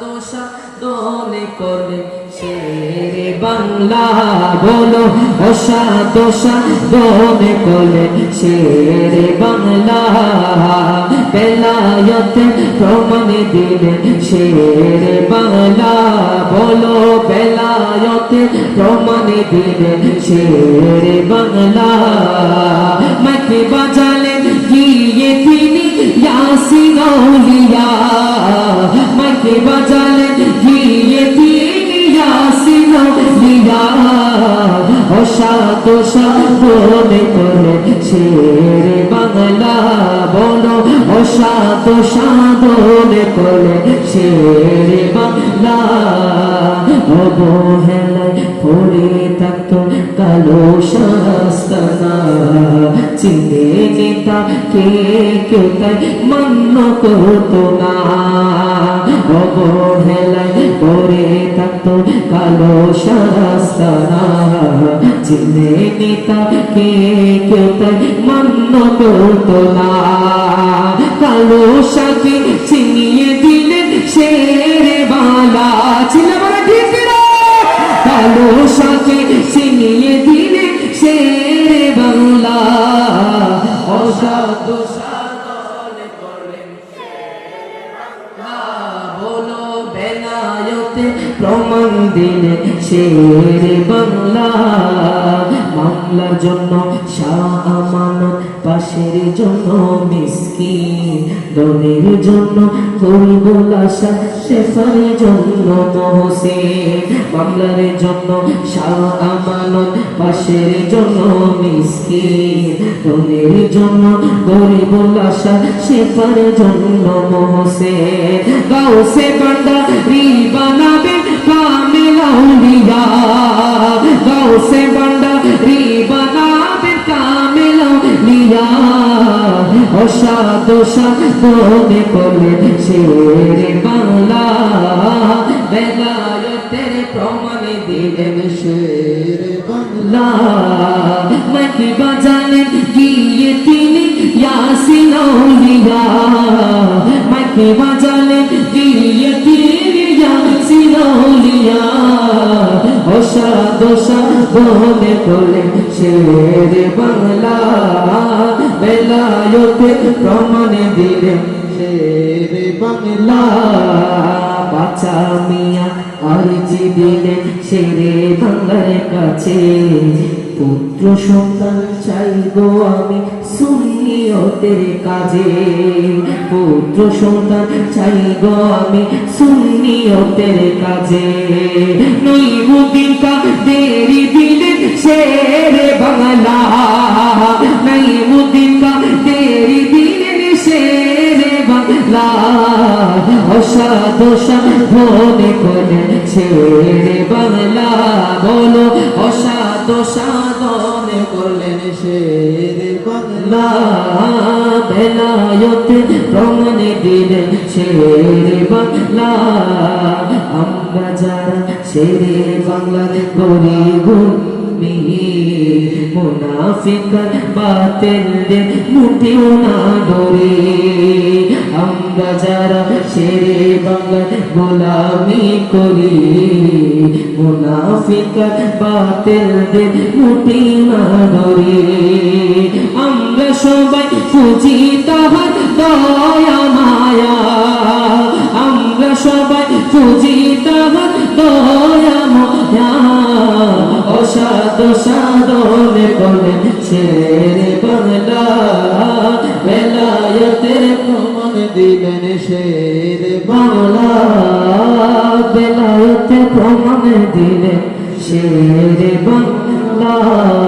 দোষা দোনে করলে শেরে বাংলা বলো ওষা দোষা দোনে করলে শেরে বাংলা বেলায়তে প্রমাণ দিলে। শেরে বাংলা বলো, বেলায়তে প্রমাণ দিলে। শেরে বাংলা মাকে বাজালে গিয়ে তিনি ইয়াসিন লিয়া মাকে বাজালে গিয়ে তিনি ইয়াসিন লিয়া অসাত সাধনে করে শেরে বাংলা বলো। অসাত সাধনে করে শেরে বাংলা অবহেলায় পড়ে কালো শাস্তানা চিনে নেতা কে কেউ তাই মান্য করতো না। অবহেলায় পড়ে থাকতো কালো শাস্তানা চিনে নেতা কে কেউ তাই মান্য করতো না। কালো সাথে চিনিয়ে দিলেন শেরে বালা। ছিল বলে ঠিক না? কালো অসাধু সাধনে করলেন বলো বেলায়তে প্রমাণ দিলে শের বাংলা। বাংলার জন্য শাহ পাশের জন্য মিসকি দনের জন্য করিবুল আশা শেফার জন্য মহসিন মামলার জন্য শাহ আমানত, পাশের জন্য মিসকি দনের জন্য গরিবুল আশা শেফার জন্য মহসিন। গাউসে বান্দা রি অসাদ সাধনে করলে শের বাংলা বেলায়তের প্রমাণ দিলেন শের বাংলা। মাইকি বাজালেন? গিয়ে তিনি? ইয়াসিন মাইকি বাজালেন? সাধনে করলে শের বাংলা। বেলায়তে প্রমাণ দিলে শের বাংলা। বাচ্চা মিয়া আরজি দিলে শের বাংলার কাছে। পুত্র সন্তান চাই গো আমি সুন্নিয়তের কাজে। পুত্র সন্তান চাই গো আমি সুন্নিয়তের কাজে। নইমুদ্দিন কা দেরি দিলেন শেরে বাংলা। নইমুদ্দিন কা দেরি দিলেন শেরে বাংলা। অসাধ সাধনে শেরে বাংলা বলো, অসাধ সাধনে করলেন শেরে বাংলা বেলায়তে বাংলা আমরা যারা বাংলার মুনাফিকার না ডরে গোলামি করি। মুনাফিকার বাতেলদের মুঠে না ডরে আমরা সবাই খুঁজি তাহার দয়া মায়া। আমরা সবাই খুঁজি তাহার দয়া মায়া। অসাধ সাধনে বলে ছেড়ে বাংলা বেলায়তের প্রমাণ দিলেন শের বাংলা বেলায়তে প্রমাণ দিলেন শের বাংলা।